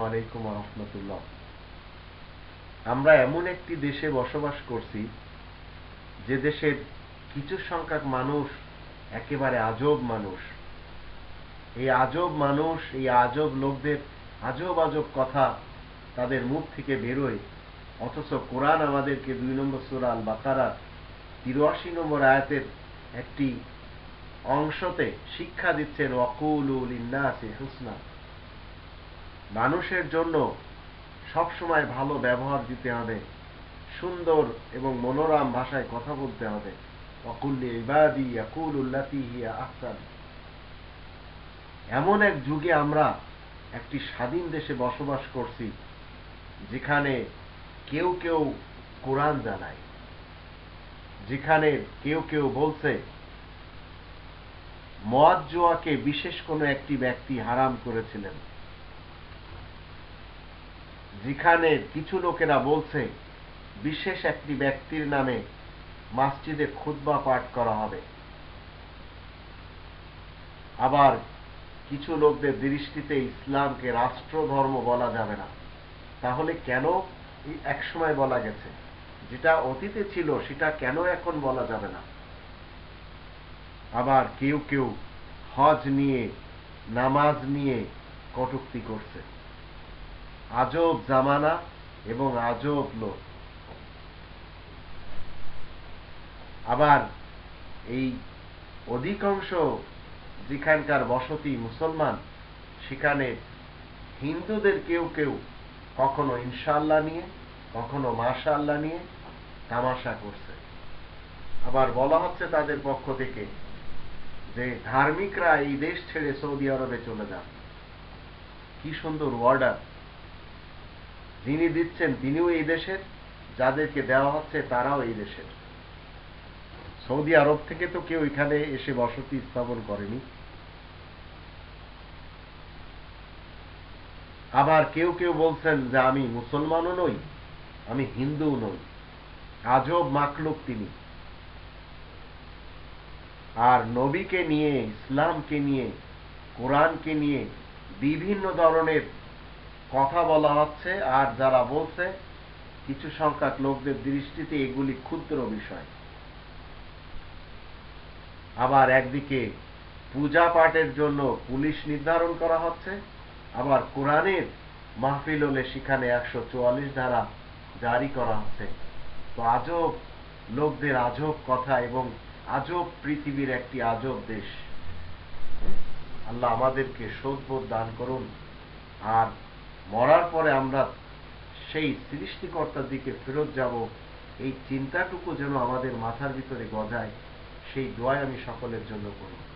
আলাইকুম আমরা এমন একটি দেশে বসবাস করছি, যে দেশের কিছু সংখ্যক মানুষ, একেবারে আজব মানুষ। এই আজব মানুষ, এই আজব লোকদের আজব আজব কথা তাদের মুখ থেকে বেরোয়। অথচ কোরআন আমাদেরকে দুই নম্বর সুরাল বাকারা তিরাশি নম্বর আয়াতের একটি অংশতে শিক্ষা দিচ্ছেন ওয়াকুলুল ইন্নাসি হুসনা। মানুষের জন্য সবসময় ভালো ব্যবহার দিতে হবে, সুন্দর এবং মনোরম ভাষায় কথা বলতে হবে। এমন এক যুগে আমরা একটি স্বাধীন দেশে বসবাস করছি, যেখানে কেউ কেউ কোরআন জানায়, যেখানে কেউ কেউ বলছে মদ জোয়াকে বিশেষ কোনো একটি ব্যক্তি হারাম করেছিলেন। যেখানে কিছু লোকেরা বলছে, বিশেষ একটি ব্যক্তির নামে মাসজিদে খুতবা পাঠ করা হবে। আবার কিছু লোকদের দৃষ্টিতে ইসলামকে রাষ্ট্র ধর্ম বলা যাবে না। তাহলে কেন একসময় বলা গেছে? যেটা অতীতে ছিল, সেটা কেন এখন বলা যাবে না? আবার কেউ কেউ হজ নিয়ে, নামাজ নিয়ে কটুক্তি করছে। আজব জামানা এবং আজব লোক। আবার এই অধিকাংশ যেখানকার বসতি মুসলমান, সেখানে হিন্দুদের কেউ কেউ কখনো ইনশাল্লাহ নিয়ে, কখনো মাশাল্লাহ নিয়ে তামাশা করছে। আবার বলা হচ্ছে তাদের পক্ষ থেকে যে ধার্মিকরা এই দেশ ছেড়ে সৌদি আরবে চলে যান। কি সুন্দর অর্ডার যিনি দিচ্ছেন, তিনিও এই দেশের, যাদেরকে দেওয়া হচ্ছে তারাও এই দেশের। সৌদি আরব থেকে তো কেউ এখানে এসে বসতি স্থাপন করেনি। আবার কেউ কেউ বলছেন যে আমি মুসলমানও নই, আমি হিন্দুও নই। আজব মাকলুক তিনি। আর নবীকে নিয়ে, ইসলামকে নিয়ে, কোরআনকে নিয়ে বিভিন্ন ধরনের কথা বলা হচ্ছে আর যারা বলছে, কিছু সংখ্যক লোকদের দৃষ্টিতে এগুলি ক্ষুদ্র বিষয়। আবার একদিকে পূজা পাঠের জন্য পুলিশ নির্ধারণ করা হচ্ছে, আবার কোরআনের মাহফিল হলে সেখানে একশো চুয়াল্লিশ ধারা জারি করা হচ্ছে। তো আজব, লোকদের আজব কথা এবং আজব পৃথিবীর একটি আজব দেশ। আল্লাহ আমাদেরকে সদ্বোধ দান করুন। আর মরার পরে আমরা সেই সৃষ্টিকর্তার দিকে ফেরত যাব। এই চিন্তাটুকু যেন আমাদের মাথার ভিতরে গজায়, সেই দোয়াই আমি সকলের জন্য করব